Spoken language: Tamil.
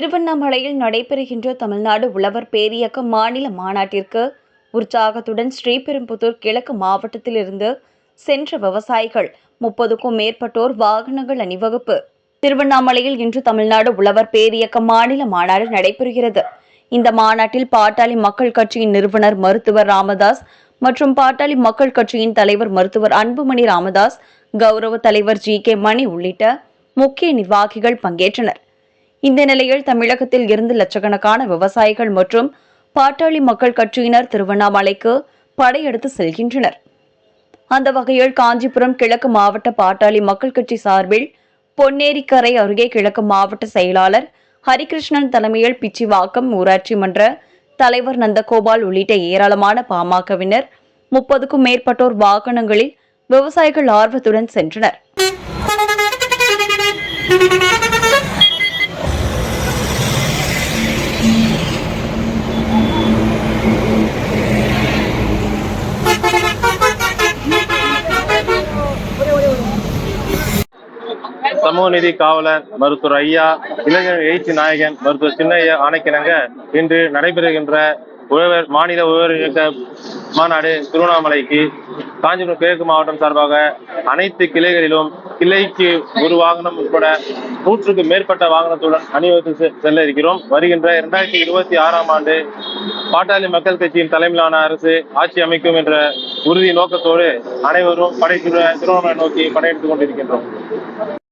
திருவண்ணாமலையில் நடைபெறுகின்ற தமிழ்நாடு உழவர் பேரியக்க மாநில மாநாட்டிற்கு உற்சாகத்துடன் ஸ்ரீபெரும்புதூர் கிழக்கு மாவட்டத்திலிருந்து சென்ற விவசாயிகள் முப்பதுக்கும் மேற்பட்டோர் வாகனங்கள் அணிவகுப்பு. திருவண்ணாமலையில் இன்று தமிழ்நாடு உழவர் பேரியக்க மாநில மாநாடு நடைபெறுகிறது. இந்த மாநாட்டில் பாட்டாளி மக்கள் கட்சியின் நிறுவனர் மருத்துவர் ராமதாஸ் மற்றும் பாட்டாளி மக்கள் கட்சியின் தலைவர் மருத்துவர் அன்புமணி ராமதாஸ் கௌரவ தலைவர் ஜி கே மணி உள்ளிட்ட முக்கிய நிர்வாகிகள் பங்கேற்றனர். இந்த நிலையில் தமிழகத்தில் இருந்து லட்சக்கணக்கான விவசாயிகள் மற்றும் பாட்டாளி மக்கள் கட்சியினர் திருவண்ணாமலைக்கு படையெடுத்து செல்கின்றனர். அந்த வகையில் காஞ்சிபுரம் கிழக்கு மாவட்ட பாட்டாளி மக்கள் கட்சி சார்பில் பொன்னேரிக்கரை அருகே கிழக்கு மாவட்ட செயலாளர் ஹரிகிருஷ்ணன் தலைமையில் பிச்சிவாக்கம் ஊராட்சி மன்ற தலைவர் நந்தகோபால் உள்ளிட்ட ஏராளமான பாமகவினர் முப்பதுக்கும் மேற்பட்டோர் வாகனங்களில் விவசாயிகள் ஆர்வத்துடன் சென்றனர். சமூக நீதி காவலர் மருத்துவர் ஐயா இளைஞர் எழுச்சி நாயகன் மருத்துவர் சின்னையா ஆணைக்கிணங்க இன்று நடைபெறுகின்ற உழவர் மாநில உழவர் இயக்க மாநாடு திருவண்ணாமலைக்கு காஞ்சிபுரம் கிழக்கு மாவட்டம் சார்பாக அனைத்து கிளைகளிலும் கிளைக்கு ஒரு வாகனம் உட்பட நூற்றுக்கு மேற்பட்ட வாகனத்துடன் அணிவகுத்து செ- செல்ல இருக்கிறோம். வருகின்ற இரண்டாயிரத்தி இருபத்தி ஆறாம் ஆண்டு பாட்டாளி மக்கள் கட்சியின் தலைமையிலான அரசு ஆட்சி அமைக்கும் என்ற உறுதி நோக்கத்தோடு அனைவரும் படை திருவண்ணாமலை நோக்கி படையெடுத்துக் கொண்டிருக்கின்றோம்.